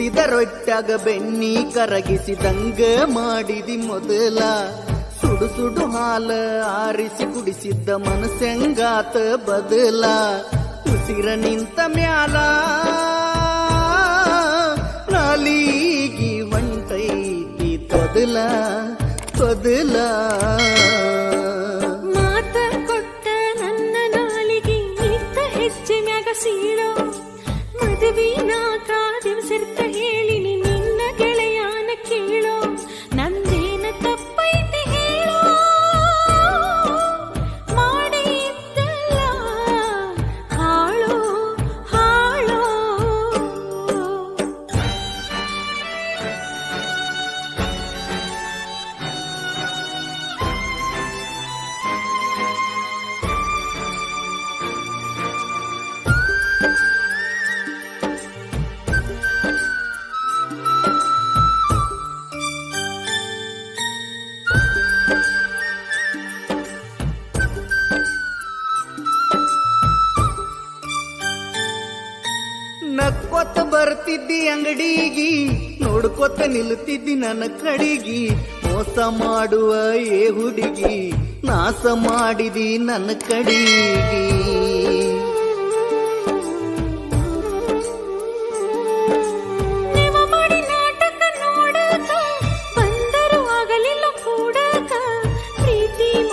ಬೇಸಿದ ರೊಟ್ಟಾಗ ಬೆನ್ನಿ ಕರಗಿಸಿದಂಗ ಮಾಡಿದಿ ಮೊದಲ. ಸುಡು ಸುಡು ಹಾಲ ಆರಿಸಿ ಕುಡಿಸಿದ್ದ ಮನಸ್ಸೆಂಗಾತ ಬದಲ. ಉಸಿರ ನಿಂತ ಮ್ಯಾಲ ನಾಲೀಗಿ ಹೊಂಟೈತಿ ತೊದಲ ತೊದಲ ಬರ್ತಿದ್ದಿ ಅಂಗಡಿಗಿ ನೋಡ್ಕೊತ ನಿಲ್ತಿದ್ದಿ ನನ್ನ ಕಡಿಗಿ. ಮೋಸ ಮಾಡುವ ಏ ಹುಡುಗಿ ನಾಸ ಮಾಡಿದಿ ನನ್ನ ಕಡಿಗಿ.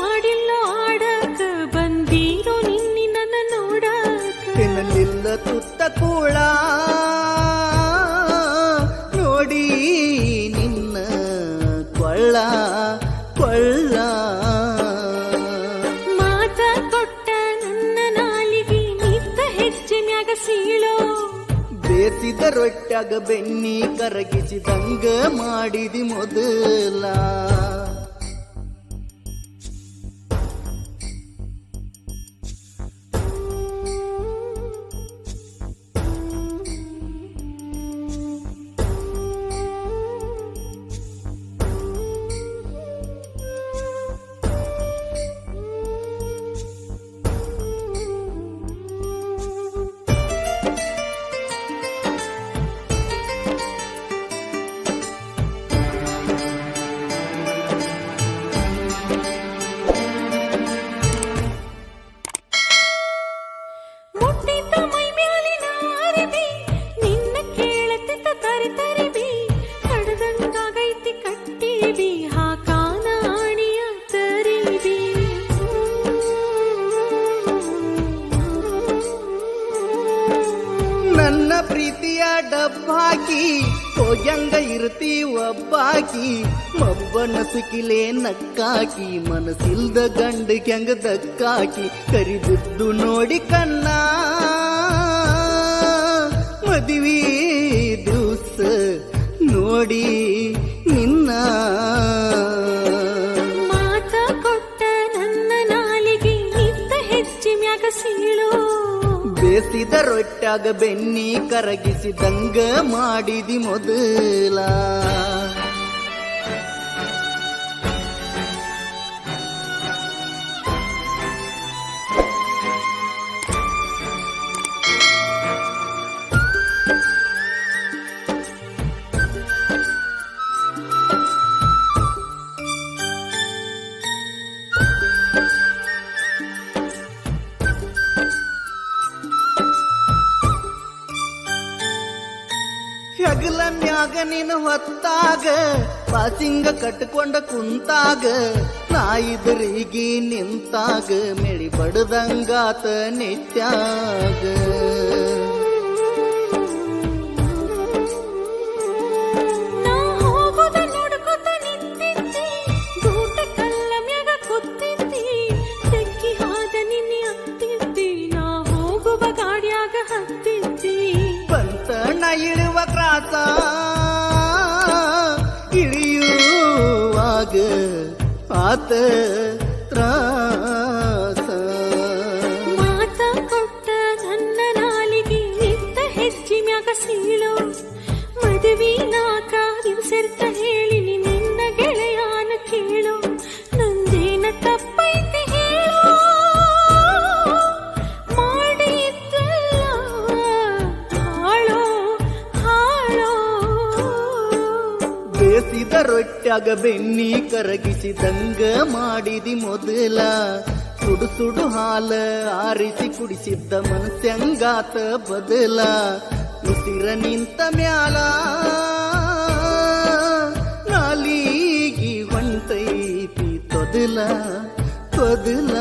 ಮಾಡಿಲ್ಲ ಆಡಕ ಬಂದೀರೋ ನನ್ನ ನೋಡಕ. ತಿನ್ನಲಿಲ್ಲ ತುತ್ತ ಬೇಸಿದ ರೊಟ್ಟಾಗ ಬೆನ್ನಿ ಕರಗಿಸಿದಂಗ ಮಾಡಿದಿ ಮೊದಲ. ಪ್ರೀತಿಯ ಡಬ್ಬಾಕಿ ಹೋಗ್ಯಂಗ ಇರ್ತಿ ಒಬ್ಬಾಕಿ ಮಬ್ಬನ ಸಿಕ್ಕಿಲೆ ನಕ್ಕಾಕಿ, ಮನಸ್ಸಿಲ್ದ ಗಂಡ ಕೆಂಗ ದಕ್ಕಾಕಿ ಕರಿಬಿದ್ದು ನೋಡಿ ಕಣ್ಣ. ಬೇಸಿದ ರೊಟ್ಟಾಗ ಬೆನ್ನಿ ಕರಗಿಸಿದಂಗ ಮಾಡಿದಿ ಮೊದಲ. ಹೆಗಲ ಮ್ಯಾಗ ನಿನ್ನ ಹೊತ್ತಾಗ ಪಾಸಿಂಗ ಕಟ್ಕೊಂಡ ಕುಂತಾಗ ನಾಯಿದ್ರಿಗಿ ನಿಂತಾಗ ಮೆಳಿ ಬಡದಂಗಾತ ನಿತ್ಯಾಗ. ಇಳುವ ಕ್ರಾಸ ಇಳಿಯುವಾಗ ಆತ ಹೊಟ್ಯಾಗ ಬೆನ್ನಿ ಕರಗಿಸಿದಂಗ ಮಾಡಿದಿ ಮೊದಲ. ಸುಡು ಸುಡು ಹಾಲ ಆರಿಸಿ ಕುಡಿಸಿದ್ದ ಮನಸ್ಸಂಗಾತ ಬದಲ. ಉಸಿರ ನಿಂತ ಮ್ಯಾಲ ನಾಲಿಗಿ ಒಂಟೈತಿ ತೊದಲ ತೊದಲ.